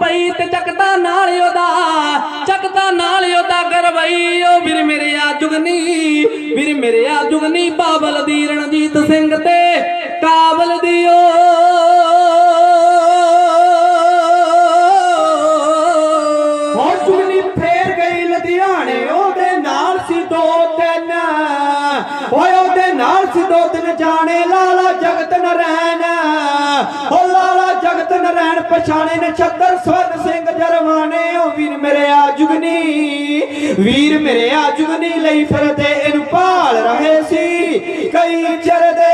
ਪਈ ਤੇ ਚੱਕਦਾ ਨਾਲ ਉਹਦਾ, ਚੱਕਦਾ ਨਾਲ ਉਹਦਾ ਗਰਵਈ। ਓ ਵੀਰ ਮੇਰੇ ਆ ਜੁਗਨੀ, ਵੀਰ ਮੇਰੇ ਆ ਜੁਗਨੀ, ਬਾਬਲ ਦੀ ਰਣਜੀਤ ਸਿੰਘ ਤੇ ਕਾਬਲ ਦੀ ਓ ਹੋ ਚੁਗਨੀ ਫੇਰ ਗਈ ਲੁਧਿਆਣੇ, ਉਹਦੇ ਨਾਲ ਸੀ ਦੋ ਤਿੰਨ। ਓਏ ਨਾਲ ਸੀ ਜਾਣੇ, ਲਾਲਾ ਜਗਤ ਨਰੈਣ। ਓ ਲਾਲਾ ਜਗਤ ਨਰੈਣ ਪਛਾਣੇ ਨੇ ਛੱਤਰ ਸਵਰਨ ਸਿੰਘ ਜਰਵਾਣੇ। ਓ ਵੀਰ ਮੇਰੇ ਆ ਜੁਗਨੀ, ਵੀਰ ਮੇਰੇ ਆ ਜੁਗਨੀ ਲਈ ਫਿਰਦੇ, ਇਹਨੂੰ ਭਾਲ ਰਹੇ ਸੀ। ਕਈ ਚਰਦੇ ਉਹ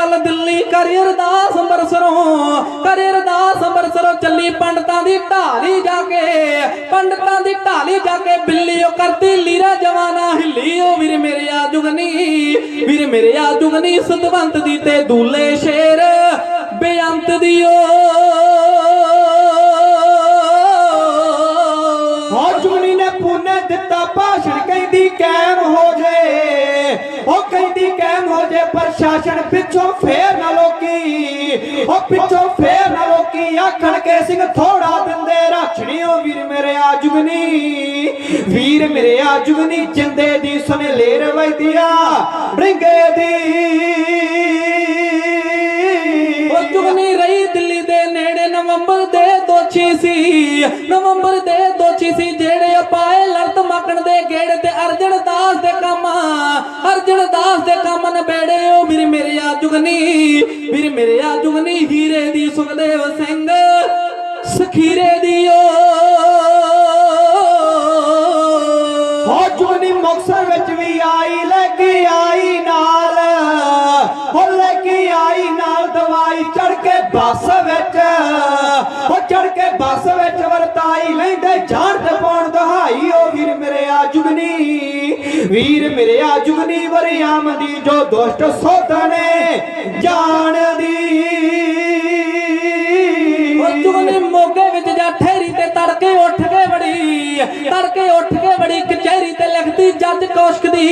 ਵੱਲ ਦਿੱਲੀ ਕਰੀ ਅਰਦਾਸ ਅੰਮ੍ਰਿਤਸਰੋਂ, ਕਰੀ ਅਰਦਾਸ ਅੰਮ੍ਰਿਤਸਰੋਂ ਚੱਲੀ ਪੰਡਤਾਂ ਦੀ ਢਾਲੀ ਜਾ ਕੇ, ਪੰਡਤਾਂ ਦੀ ਢਾਲੀ ਜਾ ਕੇ ਬਿੱਲੀ ਉਹ ਕਰਦੀ, ਲੀਰਾ ਜਵਾਨਾ ਹਿੱਲੀ, ਉਹ ਵੀਰ ਮੇਰੇ ਆ ਜੁਗਨੀ ਵੀਰ ਮੇਰੇ ਆ ਜੁਗਨੀ ਸਤਵੰਤ ਦੀ ਤੇ ਦੂਲੇ ਸ਼ੇਰ, ਬੇਅੰਤ ਦੀ ਓ। ਹੋ ਚੁਗਨੀ ਨੇ ਪੁੰਨੇ ਦਿੱਤਾ ਪ੍ਰਸ਼ਾਸਨ ਪਿੱਛੋਂ ਫੇਰ ਨਾ ਲੋਕੀ। ਉਹ ਪਿੱਛੋਂ ਫੇਰ ਨਾ ਲੋਕੀ ਆਖਣ ਕੇ ਸਿੰਘ ਥੋੜਾ ਦਿੰਦੇ ਰਾਛਣੀ ਵੀਰ ਮੇਰੇ ਆ ਜੁਗਨੀ। ਵੀਰ ਮੇਰੇ ਆ ਜੁਗਨੀ, ਜਿੰਦੇ ਦੀ ਸੁਨੇ ਲੇਰ ਵੈਦਿਆ ਰਿੰਗੇ ਦੀ। ਉਹ ਚੁਗਨੀ ਰਹੀ ਦਿੱਲੀ ਦੇ ਨੇੜੇ, ਨਵੰਬਰ ਦੇ ਦੋਛੀ ਸੀ। ਨਵੰਬਰ ਦੇ ਦੋਛੀ ਸੀ, ਜਿਹੜੇ ਅਪਾਏ ਲੜਤ ਮੱਕਣ ਦੇ ਗੇੜ ਤੇ ਅਰਜਨ ਦਾਸ ਦੇ ਕੰਮ ਅਰਜਨ ਦਾਸ ਦੇ ਕੰਮ ਨਬੇੜੇ, ਉਹ ਵੀਰ ਮੇਰੇ ਆ ਜੁਗਨੀ ਵੀਰ ਮੇਰੇ ਆ ਜੁਗਨੀ ਹੀਰੇ ਦੀ ਸੁਖਦੇਵ ਸਿੰਘ, ਸਖੀਰੇ ਦੀ ਓ। ਹੋ ਜੁਗਨੀ ਮੁਕਸਰ ਵਿੱਚ ਵੀ ਆਈ, ਲੈ ਕੇ ਆਈ ਨਾਲ। ਹੋ ਲੈ ਕੇ ਆਈ ਨਾਲ ਦਵਾਈ ਚੜ ਕੇ ਬੱਸ ਵਿੱਚ। ਹੋ ਚੜ ਕੇ ਬੱਸ ਵਿੱਚ ਵਰਤਾਈ ਲੈਂਦੇ, ਜਾਣ ਤੇ ਵੀਰ ਮੇਰੇ ਆ ਵਰਿਆਮ ਦੀ ਜੋ ਦੁਸ਼ਟ ਸੋਧਣੇ ਜਾਣਦੀ। ਉਹ ਚੁਗਨੀ ਮੋਗੇ ਵਿੱਚ ਜਾ ਠਹਿਰੀ ਤੇ ਤੜਕੇ ਉੱਠ ਕੇ ਬੜੀ ਤੜਕੇ ਉੱਠ ਕੇ ਬੜੀ ਕਚਹਿਰੀ ਤੇ ਲਿਖਦੀ ਜੱਜ ਕੌਸ਼ਕ ਦੀ,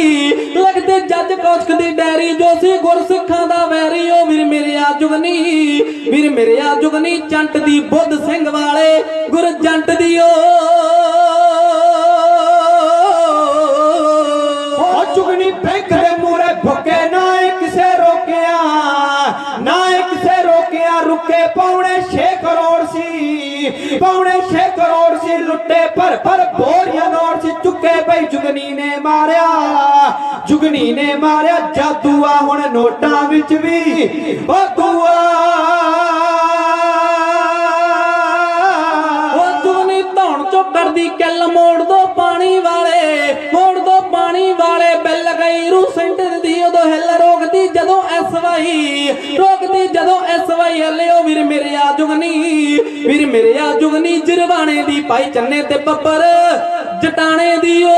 ਲਿਖਦੀ ਜੱਜ ਕੌਸ਼ਕ ਦੀ ਡੈਰੀ, ਜੋ ਸੀ ਗੁਰਸਿੱਖਾਂ ਦਾ ਵੈਰੀ, ਉਹ ਵੀਰ ਮੇਰੇ ਆ ਜੁਗਨੀ ਵੀਰ ਮੇਰੇ ਆ ਜੁਗਨੀ ਜੰਟ ਦੀ ਬੁੱਧ ਸਿੰਘ ਵਾਲੇ, ਗੁਰ ਜੰਟ ਦੀ ਓ। ਪੌਣੇ 6 ਕਰੋੜ ਸੀ ਲੁੱਟੇ ਭਰ ਭਰ ਬੋਰੀਆਂ ਨੋਟ ਸੀ ਚੁੱਕੇ ਬਈ, ਜੁਗਨੀ ਨੇ ਮਾਰਿਆ। ਜੁਗਨੀ ਨੇ ਮਾਰਿਆ ਜਾਦੂ ਆ ਹੁਣ ਨੋਟਾਂ ਵਿੱਚ ਵੀ ਉਹ ਦੁਆ ਉਹ ਜੁਗਨੀ ਕਰਦੀ ਮੋੜ ਦੋ ਪਾਣੀ ਵਾਲੇ। ਮੋੜ ਦੋ ਪਾਣੀ ਵਾਲੇ, ਬਿੱਲ ਗਈ ਰੂ ਸੈਂਟਰ ਦੀ, ਉਦੋਂ ਹਿੱਲ ਰੋ ਰੋਕਦੀ ਜਦੋਂ ਐਸਵਾਈ ਰੋਕਦੀ ਜਦੋਂ ਐਸਵਾਈ ਹੱਲਿਓ ਵੀਰ ਮੇਰੇ ਆ ਜੁਗਨੀ, ਵੀਰ ਮੇਰੇ ਆ ਜੁਗਨੀ, ਜਰਵਾਣੇ ਦੀ ਪਾਈ ਚੰਨੇ ਤੇ ਬੱਬਰ ਜਟਾਣੇ ਦੀ ਓ।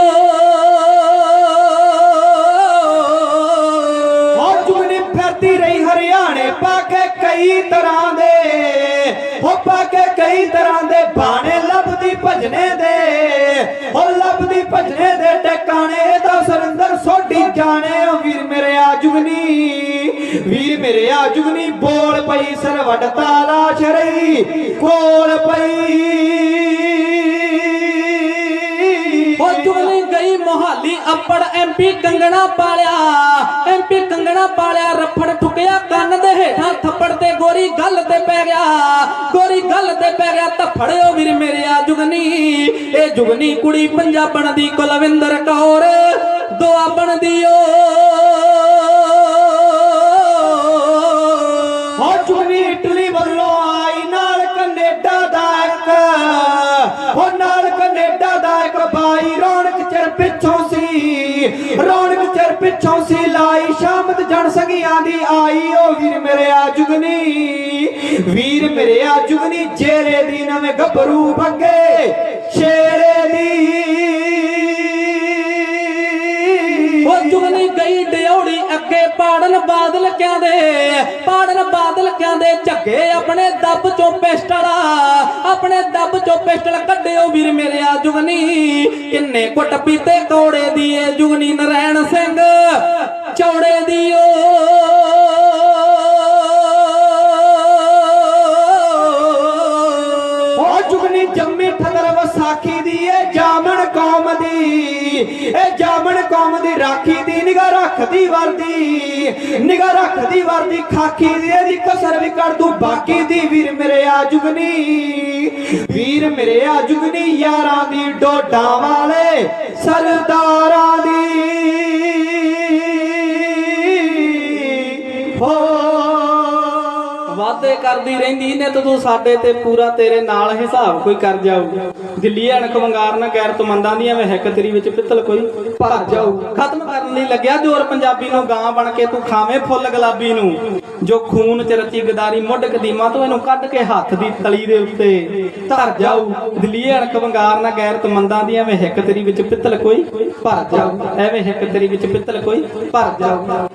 ਹੋ ਚੁਗਣੀ ਫਿਰਦੀ ਰਹੀ ਹਰਿਆਣੇ, ਪਾ ਕੇ ਕਈ ਤਰ੍ਹਾਂ ਦੇ ਹੋ ਪਾ ਕੇ ਕਈ ਤਰ੍ਹਾਂ ਦੇ ਬਾਣੇ ਭਜਨੇ ਦੇ। ਹੋ ਲੱਭਦੀ ਭਜਨੇ ਦੇ ਟਿਕਾਣੇ ਦਾ ਸੁਰਿੰਦਰ ਸੋਢੀ ਜਾਣੇ। ਓ ਵੀਰ ਮੇਰੇ ਆ ਜੁਗਨੀ ਵੀਰ ਮੇਰੇ ਆ ਜੁਗਨੀ ਬੋਲ ਪਈ ਸਰ ਤਾਲਾ ਸ਼ਰਈ ਕੋਲ ਪਈ। ਉਹ ਚੁਗਲੀ ਗਈ ਮੋਹਾਲੀ ਅੱਪੜ ਐਮਪੀ ਕੰਗਣਾ ਪਾਲਿਆ। ਤੇ ਗੋਰੀ ਗੱਲ ਤੇ ਪੈ ਗਿਆ, ਗੋਰੀ ਗੱਲ ਤੇ ਪੈ ਗਿਆ ਧੱਫੜਿਓ ਵੀਰ ਮੇਰੇ ਆ ਜੁਗਨੀ। ਇਹ ਜੁਗਨੀ ਕੁੜੀ ਪੰਜਾਬਣ ਦੀ ਕੁਲਵਿੰਦਰ ਕੌਰ ਦੁਆਬਣ ਦੀ ਓ। ਹੋ ਚੁਗਨੀ ਇਟਲੀ ਵੱਲੋਂ ਆਈ ਨਾਲ ਕੈਨੇਡਾ ਦਾ ਇੱਕ। ਹੋ ਨਾਲ ਕੈਨੇਡਾ ਦਾ ਇੱਕ ਬਾਈ ਰੌਣਕ ਚਿਰ ਪਿੱਛੋਂ ਸੀ। ਰੌਣਕ ਸਗੀਆਂ ਦੀ ਆਈ ਓ ਵੀਰ ਮੇਰੇ ਆ ਜੁਗਨੀ ਵੀਰ ਮੇਰੇ ਆ ਜੁਗਨੀ ਜੇਰੇ ਦੀ ਨਵੇਂ ਗੱਭਰੂ ਬੱਗੇ ਸ਼ੇਰੇ ਦੀ। ਉਹ ਜੁਗਨੀ ਗਈ ਬਾਦਲ ਕਹਿੰਦੇ ਪਾੜਨ ਬਾਦਲ ਕਹਿੰਦੇ, ਝੱਗੇ ਆਪਣੇ ਦੱਬ ਚੋਂ ਪਿਸਟਲ ਆਪਣੇ ਦੱਬ ਚੋਂ ਪਿਸਟਲ ਕੱਢਿਓ ਵੀਰ ਮੇਰੇ ਆ ਜੁਗਨੀ। ਕਿੰਨੇ ਕੁੱਟ ਪੀਤੇ ਕੋੜੇ ਦੀ ਏ ਜੁਗਨੀ ਨਰੈਣ ਸਿੰਘ, ਚੌੜੇ ਦੀ ਓ। ਜੁਗਨੀ ਜੰਮੇ ਠਗਰ ਇਹ ਜਾਮਣ ਕੌਮ ਦੀ ਰਾਖੀ ਦੀ ਨਿਗਾਹ ਰੱਖਦੀ ਵਰਦੀ, ਨਿਗਾਹ ਰੱਖਦੀ ਵਰਦੀ, ਖਾਕੀ ਦੀ ਇਹਦੀ ਕਸਰ ਵੀ ਕਰ ਦੂੰ, ਬਾਕੀ ਦੀ ਵੀਰ ਮੇਰੇ ਆ ਜੁਗਨੀ ਵੀਰ ਮੇਰੇ ਆ ਜੁਗਨੀ ਯਾਰਾਂ ਦੀ ਡੋਡਾਂ ਵਾਲੇ ਸਰਦਾਰਾਂ ਦੀ। ਹੋ ਵਾਅਦੇ ਕਰਦੀ ਰਹਿੰਦੀ ਨੇ ਤੇ ਤੂੰ ਸਾਡੇ ਤੇ ਪੂਰਾ ਤੇਰੇ ਨਾਲ ਹਿਸਾਬ ਕੋਈ ਕਰ ਜਾਊ। ਦਿੱਲੀ ਅਣਖ ਵੰਗਾਰ ਨਾ ਗੈਰਤ ਮੰਦਾਂ ਦੀਆਂ ਵੇ ਹਿੱਕ ਤੇਰੀ ਵਿੱਚ ਪਿੱਤਲ ਕੋਈ ਭਰ ਜਾਊ। ਖਤਮ ਕਰਨ ਲਈ ਲੱਗਿਆ ਜੋਰ ਪੰਜਾਬੀ ਨੂੰ, ਗਾਂ ਬਣ ਕੇ ਤੂੰ ਖਾਵੇਂ ਫੁੱਲ ਗੁਲਾਬੀ ਨੂੰ। ਜੋ ਖੂਨ ਚ ਰਚੀ ਗਦਾਰੀ ਮੁੱਢ ਕਦੀਮਾ ਤੋਂ ਇਹਨੂੰ ਕੱਢ ਕੇ ਹੱਥ ਦੀ ਤਲੀ ਦੇ ਉੱਤੇ ਧਰ ਜਾਊ। ਦਿੱਲੀ ਅਣਖ ਵੰਗਾਰ ਨਾ ਗੈਰਤ ਮੰਦਾਂ ਦੀਆਂ ਵੇ ਹਿੱਕ ਤੇਰੀ ਵਿੱਚ ਪਿੱਤਲ ਕੋਈ ਭਰ ਜਾਊ। ਐਵੇਂ ਹਿੱਕ ਤੇਰੀ ਵਿੱਚ ਪਿੱਤਲ ਕੋਈ ਭਰ ਜਾਊ।